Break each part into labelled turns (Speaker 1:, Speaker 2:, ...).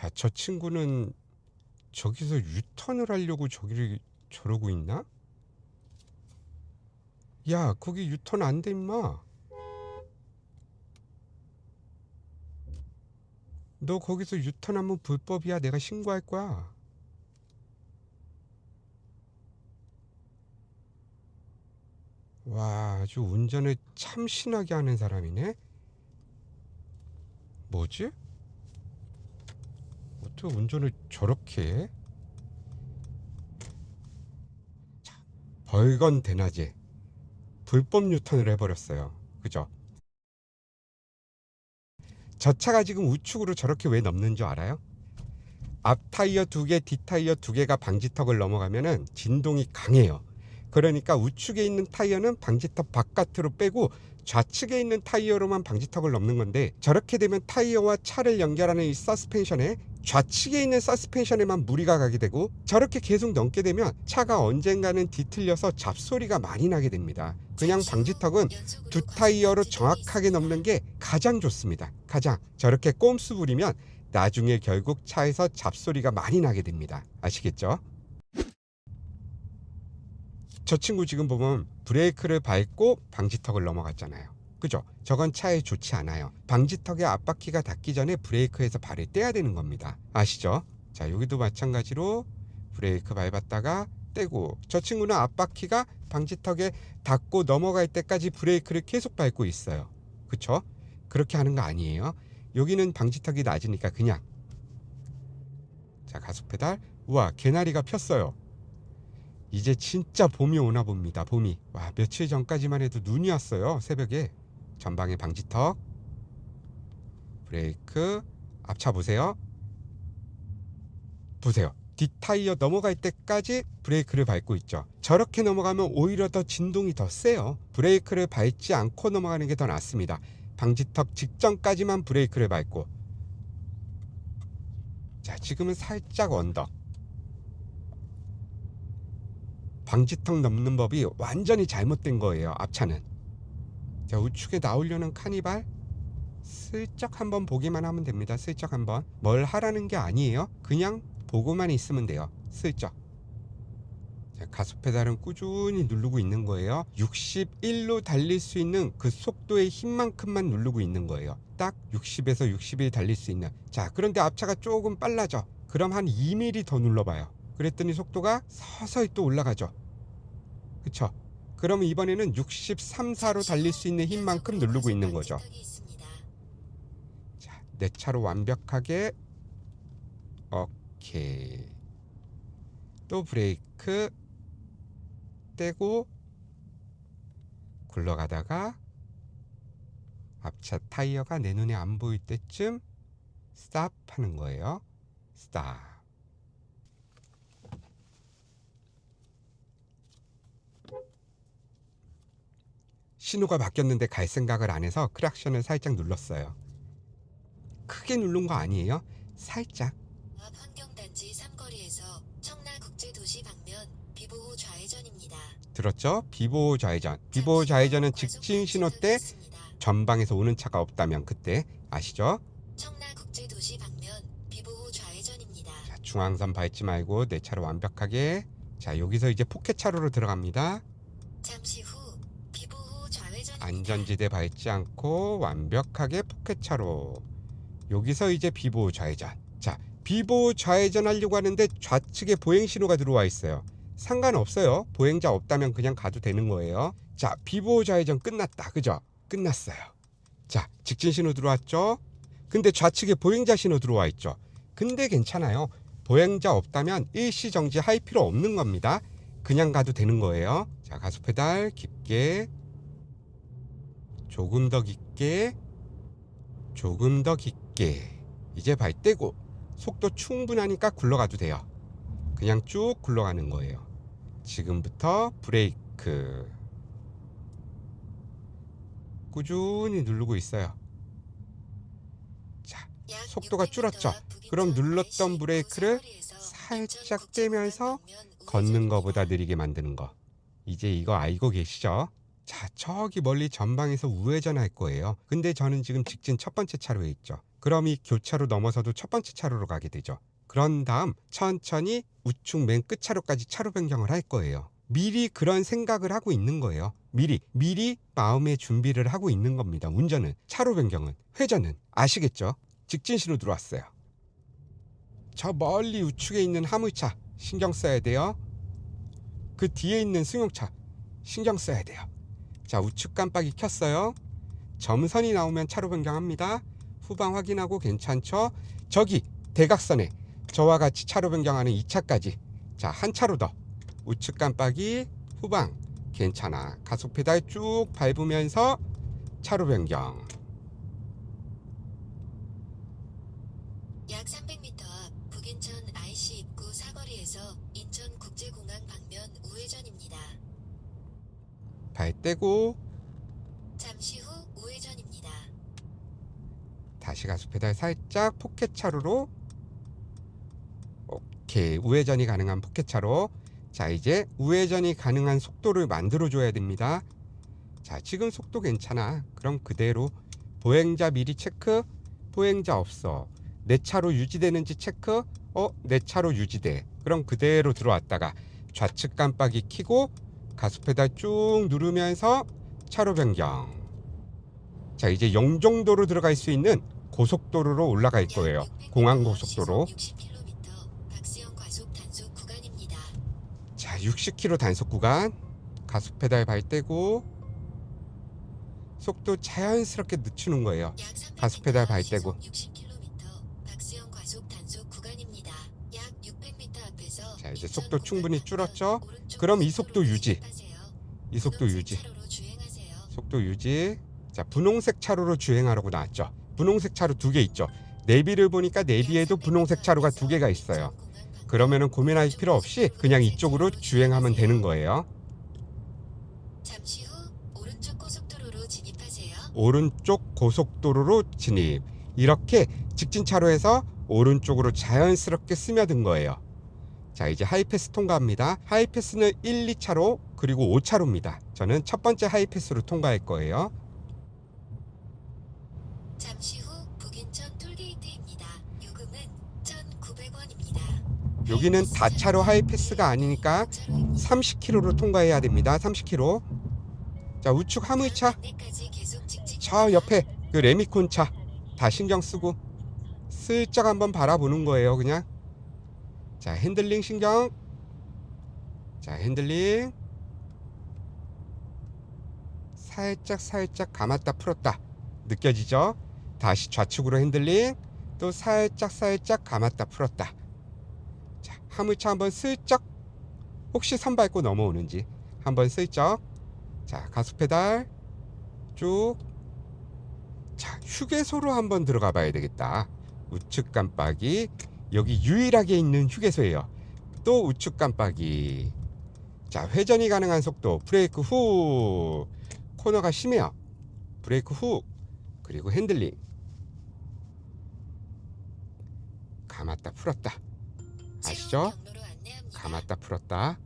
Speaker 1: 자, 저 친구는 저기서 유턴을 하려고 저기를 저러고 있나? 야, 거기 유턴 안 돼, 임마. 너 거기서 유턴하면 불법이야. 내가 신고할 거야. 와, 아주 운전을 참 신하게 하는 사람이네. 뭐지? 어떻게 운전을 저렇게 벌건 대낮에 불법 유턴을 해버렸어요. 그죠? 저 차가 지금 우측으로 저렇게 왜 넘는 줄 알아요? 앞 타이어 두 개, 뒷 타이어 두 개가 방지턱을 넘어가면은 진동이 강해요. 그러니까 우측에 있는 타이어는 방지턱 바깥으로 빼고 좌측에 있는 타이어로만 방지턱을 넘는 건데 저렇게 되면 타이어와 차를 연결하는 이 서스펜션에 좌측에 있는 서스펜션에만 무리가 가게 되고 저렇게 계속 넘게 되면 차가 언젠가는 뒤틀려서 잡소리가 많이 나게 됩니다. 그냥 방지턱은 두 타이어로 정확하게 넘는 게 가장 좋습니다. 가장 저렇게 꼼수 부리면 나중에 결국 차에서 잡소리가 많이 나게 됩니다. 아시겠죠? 저 친구 지금 보면 브레이크를 밟고 방지턱을 넘어갔잖아요. 그죠? 저건 차에 좋지 않아요. 방지턱의 앞바퀴가 닿기 전에 브레이크에서 발을 떼야 되는 겁니다. 아시죠? 자, 여기도 마찬가지로 브레이크 밟았다가 떼고 저 친구는 앞바퀴가 방지턱에 닿고 넘어갈 때까지 브레이크를 계속 밟고 있어요. 그쵸? 그렇게 하는 거 아니에요. 여기는 방지턱이 낮으니까 그냥 자 가속 페달 우와 개나리가 폈어요. 이제 진짜 봄이 오나 봅니다. 봄이. 와, 며칠 전까지만 해도 눈이 왔어요. 새벽에. 전방에 방지턱. 브레이크. 앞차 보세요. 보세요. 뒷타이어 넘어갈 때까지 브레이크를 밟고 있죠. 저렇게 넘어가면 오히려 더 진동이 더 세요. 브레이크를 밟지 않고 넘어가는 게 더 낫습니다. 방지턱 직전까지만 브레이크를 밟고. 자, 지금은 살짝 언덕. 방지턱 넘는 법이 완전히 잘못된 거예요. 앞차는. 자, 우측에 나오려는 카니발 슬쩍 한번 보기만 하면 됩니다. 슬쩍 한번. 뭘 하라는 게 아니에요. 그냥 보고만 있으면 돼요. 슬쩍. 자, 가속 페달은 꾸준히 누르고 있는 거예요. 61로 달릴 수 있는 그 속도의 힘만큼만 누르고 있는 거예요. 딱 60에서 61 달릴 수 있는. 자, 그런데 앞차가 조금 빨라져. 그럼 한 2mm 더 눌러봐요. 그랬더니 속도가 서서히 또 올라가죠. 그쵸? 그러면 이번에는 63, 4로 달릴 수 있는 힘만큼 누르고 있는 거죠. 자, 내 차로 완벽하게 오케이. 또 브레이크 떼고 굴러가다가 앞차 타이어가 내 눈에 안 보일 때쯤 스탑 하는 거예요. 스탑. 신호가 바뀌었는데 갈 생각을 안 해서 크락션을 살짝 눌렀어요. 크게 누른 거 아니에요? 살짝.
Speaker 2: 앞 환경단지 삼거리에서 청라국제도시 방면 비보호 좌회전입니다.
Speaker 1: 들었죠? 비보호 좌회전. 비보호 좌회전은 직진 신호 때 전방에서 오는 차가 없다면 그때 아시죠?
Speaker 2: 청라국제도시 방면 비보호 좌회전입니다.
Speaker 1: 자, 중앙선 밟지 말고 내 차로 완벽하게. 자, 여기서 이제 포켓 차로로 들어갑니다.
Speaker 2: 잠시 후
Speaker 1: 안전지대 밟지 않고 완벽하게 포켓 차로. 여기서 이제 비보호 좌회전. 자, 비보호 좌회전 하려고 하는데 좌측에 보행 신호가 들어와 있어요. 상관없어요. 보행자 없다면 그냥 가도 되는 거예요. 자, 비보호 좌회전 끝났다. 그죠? 끝났어요. 자, 직진 신호 들어왔죠? 근데 좌측에 보행자 신호 들어와 있죠. 근데 괜찮아요. 보행자 없다면 일시 정지 할 필요 없는 겁니다. 그냥 가도 되는 거예요. 자, 가속 페달 깊게 조금 더 깊게 조금 더 깊게 이제 발 떼고 속도 충분하니까 굴러가도 돼요. 그냥 쭉 굴러가는 거예요. 지금부터 브레이크 꾸준히 누르고 있어요. 자,
Speaker 2: 약
Speaker 1: 속도가
Speaker 2: 600m
Speaker 1: 줄었죠? 그럼 눌렀던 브레이크를 살짝 떼면서 걷는. 거보다 느리게 만드는 거. 이제 이거 알고 계시죠? 자, 저기 멀리 전방에서 우회전 할 거예요. 근데 저는 지금 직진 첫 번째 차로에 있죠. 그럼 이 교차로 넘어서도 첫 번째 차로로 가게 되죠. 그런 다음 천천히 우측 맨 끝 차로까지 차로 변경을 할 거예요. 미리 그런 생각을 하고 있는 거예요. 미리 미리 마음의 준비를 하고 있는 겁니다. 운전은 차로 변경은 회전은 아시겠죠? 직진시로 들어왔어요. 저 멀리 우측에 있는 화물차 신경 써야 돼요. 그 뒤에 있는 승용차 신경 써야 돼요. 자 우측 깜빡이 켰어요. 점선이 나오면 차로 변경합니다. 후방 확인하고 괜찮죠? 저기 대각선에 저와 같이 차로 변경하는 2차까지 자 한 차로 더 우측 깜빡이 후방 괜찮아 가속 페달 쭉 밟으면서 차로 변경
Speaker 2: 약 300m 앞 북인천 IC 입구 사거리에서 인천국제공항 방면 우회전입니다.
Speaker 1: 발 떼고
Speaker 2: 잠시 후 우회전입니다.
Speaker 1: 다시 가속 페달 살짝 포켓 차로로. 오케이 우회전이 가능한 포켓 차로. 자 이제 우회전이 가능한 속도를 만들어 줘야 됩니다. 자 지금 속도 괜찮아. 그럼 그대로 보행자 미리 체크 보행자 없어. 내 차로 유지되는지 체크. 어내 차로 유지돼. 그럼 그대로 들어왔다가 좌측 깜빡이 켜고 가속 페달 쭉 누르면서 차로 변경 자 이제 영종도로 들어갈 수 있는 고속도로로 올라갈 거예요. 공항 고속도로.
Speaker 2: 60km 박수형 과속 단속 구간입니다.
Speaker 1: 자 60km 단속 구간 가속 페달 발 떼고 속도 자연스럽게 늦추는 거예요.
Speaker 2: 약 300m
Speaker 1: 가속 페달 발 떼고.
Speaker 2: 60km 박수형 과속 단속 구간입니다. 약 600m 앞에서
Speaker 1: 자, 이제 속도 충분히 줄었죠? 그럼 이
Speaker 2: 속도
Speaker 1: 유지. 이 속도 유지. 속도 유지. 자 분홍색 차로로 주행하라고 나왔죠. 분홍색 차로 두 개 있죠. 내비를 보니까 내비에도 분홍색 차로가 두 개가 있어요. 그러면은 고민할 필요 없이 그냥 이쪽으로 주행하면 되는 거예요.
Speaker 2: 잠시 후 오른쪽 고속도로로 진입하세요.
Speaker 1: 오른쪽 고속도로로 진입. 이렇게 직진 차로에서 오른쪽으로 자연스럽게 스며든 거예요. 자, 이제 하이패스 통과합니다. 하이패스는 1, 2차로 그리고 5차로입니다. 저는 첫 번째 하이패스로 통과할 거예요.
Speaker 2: 잠시 후 북인천 톨게이트입니다. 요금은 1,900원입니다.
Speaker 1: 여기는 다차로 하이패스가 아니니까 30km로 통과해야 됩니다. 30km. 자, 우측 화물차 저 옆에 그 레미콘 차 다 신경 쓰고 슬쩍 한번 바라보는 거예요 그냥 자 핸들링 신경. 자 핸들링. 살짝 살짝 감았다 풀었다. 느껴지죠? 다시 좌측으로 핸들링. 또 살짝 살짝 감았다 풀었다. 자 화물차 한번 슬쩍. 혹시 선 밟고 넘어오는지 한번 슬쩍. 자 가속 페달. 쭉. 자, 휴게소로 한번 들어가 봐야 되겠다. 우측 깜빡이. 여기 유일하게 있는 휴게소예요. 또 우측 깜빡이. 자, 회전이 가능한 속도. 브레이크 후. 코너가 심해요. 브레이크 후. 그리고 핸들링. 감았다 풀었다. 아시죠? 감았다 풀었다.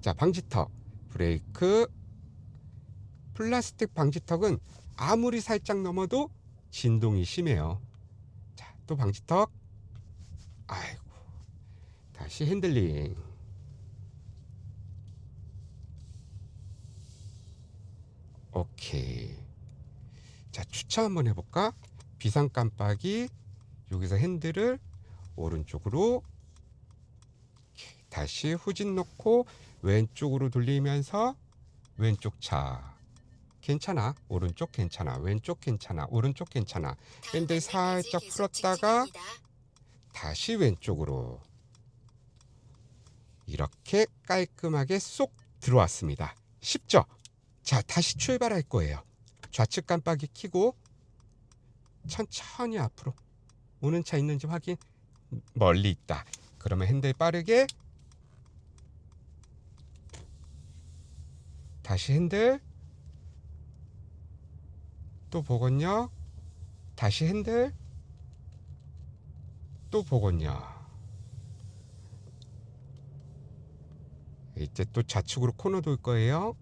Speaker 1: 자, 방지턱. 브레이크. 플라스틱 방지턱은 아무리 살짝 넘어도 진동이 심해요. 자, 또 방지턱. 아이고. 다시 핸들링. 오케이. 자, 주차 한번 해볼까? 비상 깜빡이. 여기서 핸들을 오른쪽으로 다시 후진 놓고 왼쪽으로 돌리면서 왼쪽 차. 괜찮아. 오른쪽 괜찮아. 왼쪽 괜찮아. 오른쪽 괜찮아. 핸들 살짝 풀었다가 다시 왼쪽으로. 이렇게 깔끔하게 쏙 들어왔습니다. 쉽죠? 자, 다시 출발할 거예요. 좌측 깜빡이 켜고 천천히 앞으로 오는 차 있는지 확인. 멀리 있다. 그러면 핸들 빠르게 다시 핸들 또 보건요. 다시 핸들. 또 보건요. 이제 또 좌측으로 코너 돌 거예요.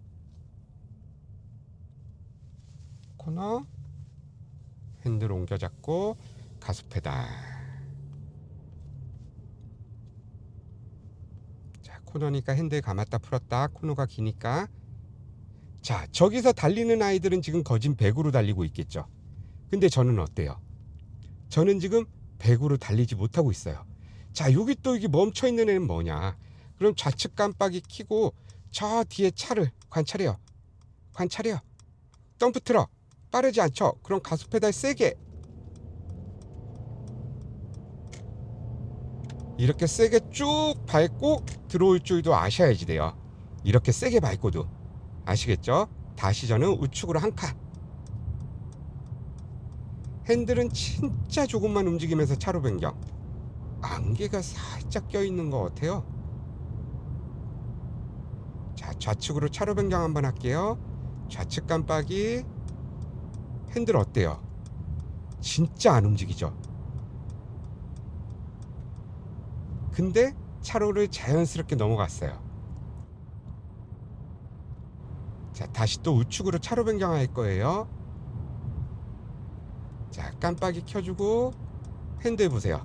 Speaker 1: 코너. 핸들 옮겨 잡고 가속 페달. 자, 코너니까 핸들 감았다 풀었다. 코너가 기니까. 자, 저기서 달리는 아이들은 지금 거진 100으로 달리고 있겠죠. 근데 저는 어때요? 저는 지금 100으로 달리지 못하고 있어요. 자, 여기 또 이게 멈춰 있는 애는 뭐냐? 그럼 좌측 깜빡이 켜고 저 뒤에 차를 관찰해요. 관찰해요. 덤프 트럭 빠르지 않죠? 그럼 가속 페달 세게 이렇게 세게 쭉 밟고 들어올 줄도 아셔야지 돼요. 이렇게 세게 밟고도 아시겠죠? 다시 저는 우측으로 한 칸. 핸들은 진짜 조금만 움직이면서 차로 변경. 안개가 살짝 껴 있는 것 같아요. 자, 좌측으로 차로 변경 한번 할게요. 좌측 깜빡이. 핸들 어때요? 진짜 안 움직이죠? 근데 차로를 자연스럽게 넘어갔어요. 자, 다시 또 우측으로 차로 변경할 거예요. 자, 깜빡이 켜주고 핸들 보세요.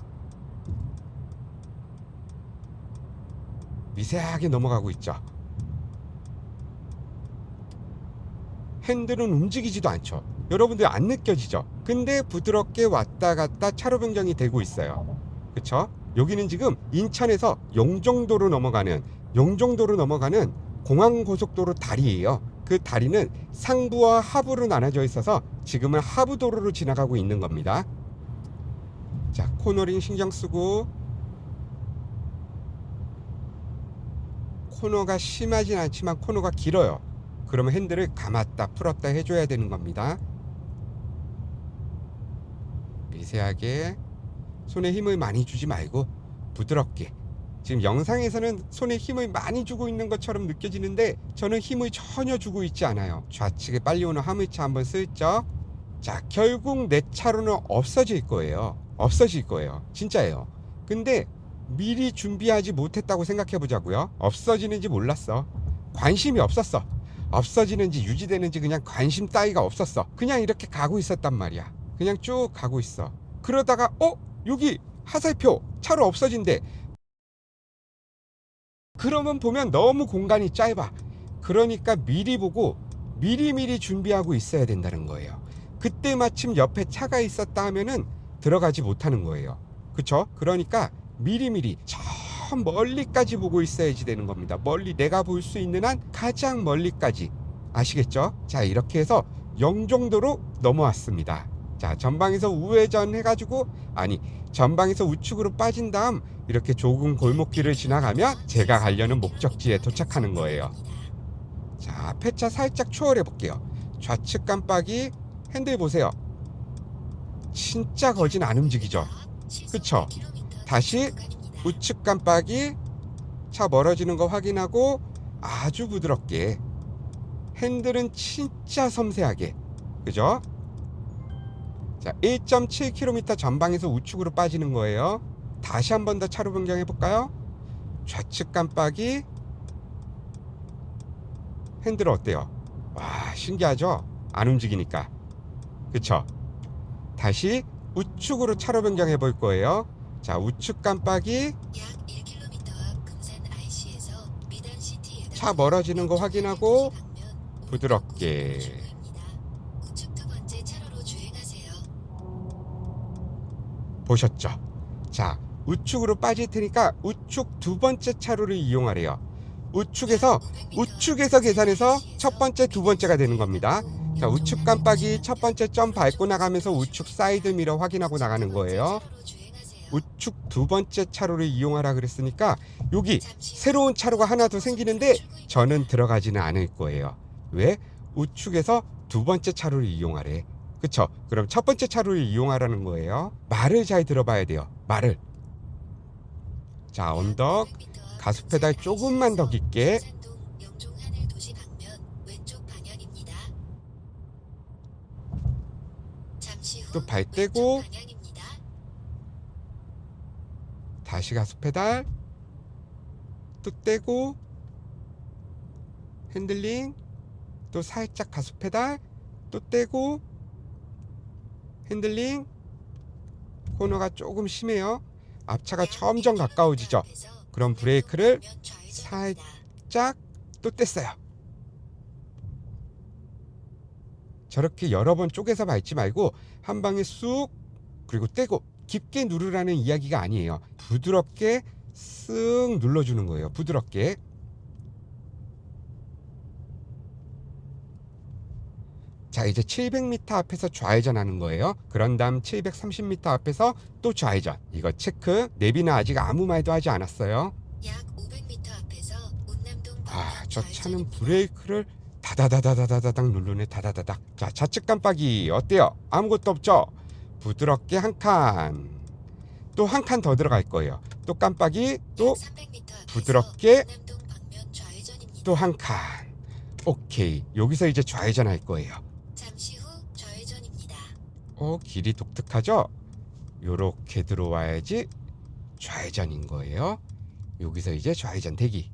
Speaker 1: 미세하게 넘어가고 있죠. 핸들은 움직이지도 않죠. 여러분들 안 느껴지죠? 근데 부드럽게 왔다 갔다 차로 변경이 되고 있어요. 그쵸? 여기는 지금 인천에서 용정도로 넘어가는 용정도로 넘어가는 공항고속도로 다리예요. 그 다리는 상부와 하부로 나눠져 있어서 지금은 하부 도로로 지나가고 있는 겁니다. 자, 코너링 신경 쓰고 코너가 심하진 않지만 코너가 길어요. 그러면 핸들을 감았다 풀었다 해줘야 되는 겁니다. 미세하게 손에 힘을 많이 주지 말고 부드럽게 지금 영상에서는 손에 힘을 많이 주고 있는 것처럼 느껴지는데 저는 힘을 전혀 주고 있지 않아요. 좌측에 빨리 오는 화물차 한번 슬쩍 자 결국 내 차로는 없어질 거예요. 없어질 거예요. 진짜예요. 근데 미리 준비하지 못했다고 생각해 보자고요. 없어지는지 몰랐어. 관심이 없었어. 없어지는지 유지되는지 그냥 관심 따위가 없었어. 그냥 이렇게 가고 있었단 말이야. 그냥 쭉 가고 있어. 그러다가 어 여기 하살표 차로 없어진대. 그러면 보면 너무 공간이 짧아. 그러니까 미리 보고 미리미리 준비하고 있어야 된다는 거예요. 그때 마침 옆에 차가 있었다 하면은 들어가지 못하는 거예요. 그쵸? 그러니까 미리미리 저 멀리까지 보고 있어야지 되는 겁니다. 멀리 내가 볼 수 있는 한 가장 멀리까지. 아시겠죠? 자, 이렇게 해서 영종도로 넘어왔습니다. 자, 전방에서 우회전 해가지고, 아니, 전방에서 우측으로 빠진 다음 이렇게 좁은 골목길을 지나가면 제가 가려는 목적지에 도착하는 거예요. 자, 앞에 차 살짝 추월해 볼게요. 좌측 깜빡이 핸들 보세요. 진짜 거진 안 움직이죠? 그쵸? 다시 우측 깜빡이 차 멀어지는 거 확인하고 아주 부드럽게 핸들은 진짜 섬세하게 그죠? 자 1.7km 전방에서 우측으로 빠지는 거예요 다시 한 번 더 차로 변경해 볼까요? 좌측 깜빡이 핸들 어때요? 와 신기하죠? 안 움직이니까 그쵸? 다시 우측으로 차로 변경해 볼 거예요 자 우측 깜빡이
Speaker 2: 약 1km 앞 금산 IC에서 미단 시티에
Speaker 1: 차 멀어지는 거 확인하고 부드럽게. 보셨죠? 자 우측으로 빠질 테니까 우측 두 번째 차로를 이용하래요 우측에서 우측에서 계산해서 첫 번째 두 번째가 되는 겁니다 자 우측 깜빡이 첫 번째 점 밟고 나가면서 우측 사이드 미러 확인하고 나가는 거예요 우측 두 번째 차로를 이용하라 그랬으니까 여기 새로운 차로가 하나 더 생기는데 저는 들어가지는 않을 거예요. 왜? 우측에서 두 번째 차로를 이용하래. 그쵸? 그럼 첫 번째 차로를 이용하라는 거예요. 말을 잘 들어봐야 돼요. 말을. 자, 언덕. 가속 페달 조금만 더 깊게.
Speaker 2: 후
Speaker 1: 또발 떼고. 다시 가속 페달. 또 떼고. 핸들링. 또 살짝 가속 페달. 또 떼고. 핸들링. 코너가 조금 심해요. 앞차가 점점 가까워지죠. 그럼 브레이크를 살짝 또 뗐어요. 저렇게 여러 번 쪼개서 밟지 말고 한 방에 쑥 그리고 떼고 깊게 누르라는 이야기가 아니에요. 부드럽게 쓱 눌러주는 거예요. 부드럽게. 자 이제 700m 앞에서 좌회전하는 거예요. 그런 다음 730m 앞에서 또 좌회전. 이거 체크. 내비는 아직 아무 말도 하지 않았어요.
Speaker 2: 약 500m 앞에서 운남동
Speaker 1: 아, 저 차는. 브레이크를 다다다다다다닥 누르네 다다다닥. 자, 좌측 깜빡이 어때요? 아무것도 없죠? 부드럽게 한 칸. 또 한 칸 더 들어갈 거예요. 또 깜빡이
Speaker 2: 또약 300m 앞에서
Speaker 1: 부드럽게. 또 한 칸. 오케이. 여기서 이제 좌회전 할 거예요.
Speaker 2: 잠시 후 좌회전입니다.
Speaker 1: 어, 길이 독특하죠? 요렇게 들어와야지 좌회전인 거예요. 여기서 이제 좌회전 대기.